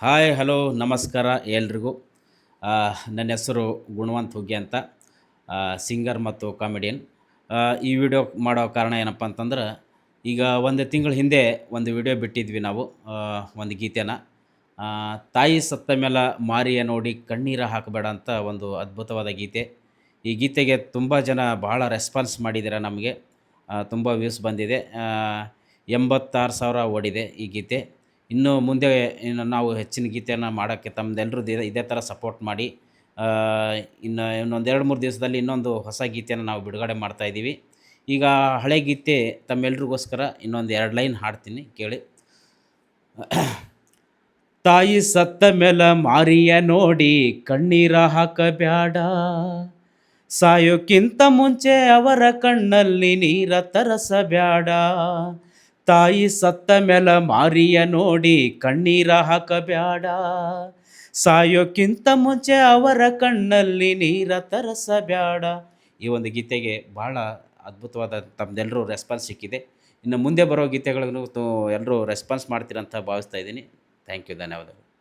Hi, hello, ನಮಸ್ಕಾರ ಎಲ್ರಿಗೂ. ನನ್ನ ಹೆಸರು ಗುಣವಂತ್ ಹುಗ್ಗೆ ಅಂತ. ಸಿಂಗರ್ ಮತ್ತು ಕಾಮಿಡಿಯನ್. ಈ ವಿಡಿಯೋ ಮಾಡೋ ಕಾರಣ ಏನಪ್ಪ ಅಂತಂದ್ರೆ, ಈಗ ಒಂದು ತಿಂಗಳ ಹಿಂದೆ ಒಂದು ವಿಡಿಯೋ ಬಿಟ್ಟಿದ್ವಿ ನಾವು ಒಂದು ಗೀತೆನ. ತಾಯಿ ಸತ್ತ ಮೇಲೆ ಮಾರಿಯ ನೋಡಿ ಕಣ್ಣೀರ ಹಾಕಬೇಡ ಅಂತ ಒಂದು ಅದ್ಭುತವಾದ ಗೀತೆ. ಈ ಗೀತೆಗೆ ತುಂಬ ಜನ ಬಹಳ ರೆಸ್ಪಾನ್ಸ್ ಮಾಡಿದ್ದೀರ ನಮಗೆ. ತುಂಬ ವ್ಯೂಸ್ ಬಂದಿದೆ. ಎಂಬತ್ತಾರು ಸಾವಿರ ಓಡಿದೆ ಈ ಗೀತೆ. ಇನ್ನು ಮುಂದೆ ಇನ್ನು ನಾವು ಹೆಚ್ಚಿನ ಗೀತೆಯನ್ನು ಮಾಡೋಕ್ಕೆ ತಮ್ಮದೆಲ್ಲರೂ ಇದೇ ಇದೇ ಥರ ಸಪೋರ್ಟ್ ಮಾಡಿ ಇನ್ನು ಇನ್ನೊಂದು ಎರಡು, ಮೂರು ದಿವಸದಲ್ಲಿ ಇನ್ನೊಂದು ಹೊಸ ಗೀತೆಯನ್ನು ನಾವು ಬಿಡುಗಡೆ ಮಾಡ್ತಾಯಿದ್ದೀವಿ ಈಗ ಹಳೆ ಗೀತೆ ತಮ್ಮೆಲ್ರಿಗೋಸ್ಕರ ಇನ್ನೊಂದು ಎರಡು ಲೈನ್ ಹಾಡ್ತೀನಿ, ಕೇಳಿ. ತಾಯಿ ಸತ್ತ ಮೇಲೆ ಮಾರಿಯ ನೋಡಿ ಕಣ್ಣೀರ ಹಾಕಬ್ಯಾಡ. ಸಾಯೋಕ್ಕಿಂತ ಮುಂಚೆ ಅವರ ಕಣ್ಣಲ್ಲಿ ನೀರ ತರಸಬ್ಯಾಡ. ತಾಯಿ ಸತ್ತ ಮೇಲ ಮಾರಿಯ ನೋಡಿ ಕಣ್ಣೀರ ಹಾಕಬ್ಯಾಡ. ಸಾಯೋಕ್ಕಿಂತ ಮುಂಚೆ ಅವರ ಕಣ್ಣಲ್ಲಿ ನೀರ ತರಸಬ್ಯಾಡ. ಈ ಒಂದು ಗೀತೆಗೆ ಭಾಳ ಅದ್ಭುತವಾದ ತಮ್ಮದೆಲ್ಲರೂ ರೆಸ್ಪಾನ್ಸ್ ಸಿಕ್ಕಿದೆ. ಇನ್ನು ಮುಂದೆ ಬರೋ ಗೀತೆಗಳಿಗೂ ಎಲ್ಲರೂ ರೆಸ್ಪಾನ್ಸ್ ಮಾಡ್ತೀರಂತ ಭಾವಿಸ್ತಾ ಇದ್ದೀನಿ. ಥ್ಯಾಂಕ್ ಯು ಧನ್ಯವಾದಗಳು.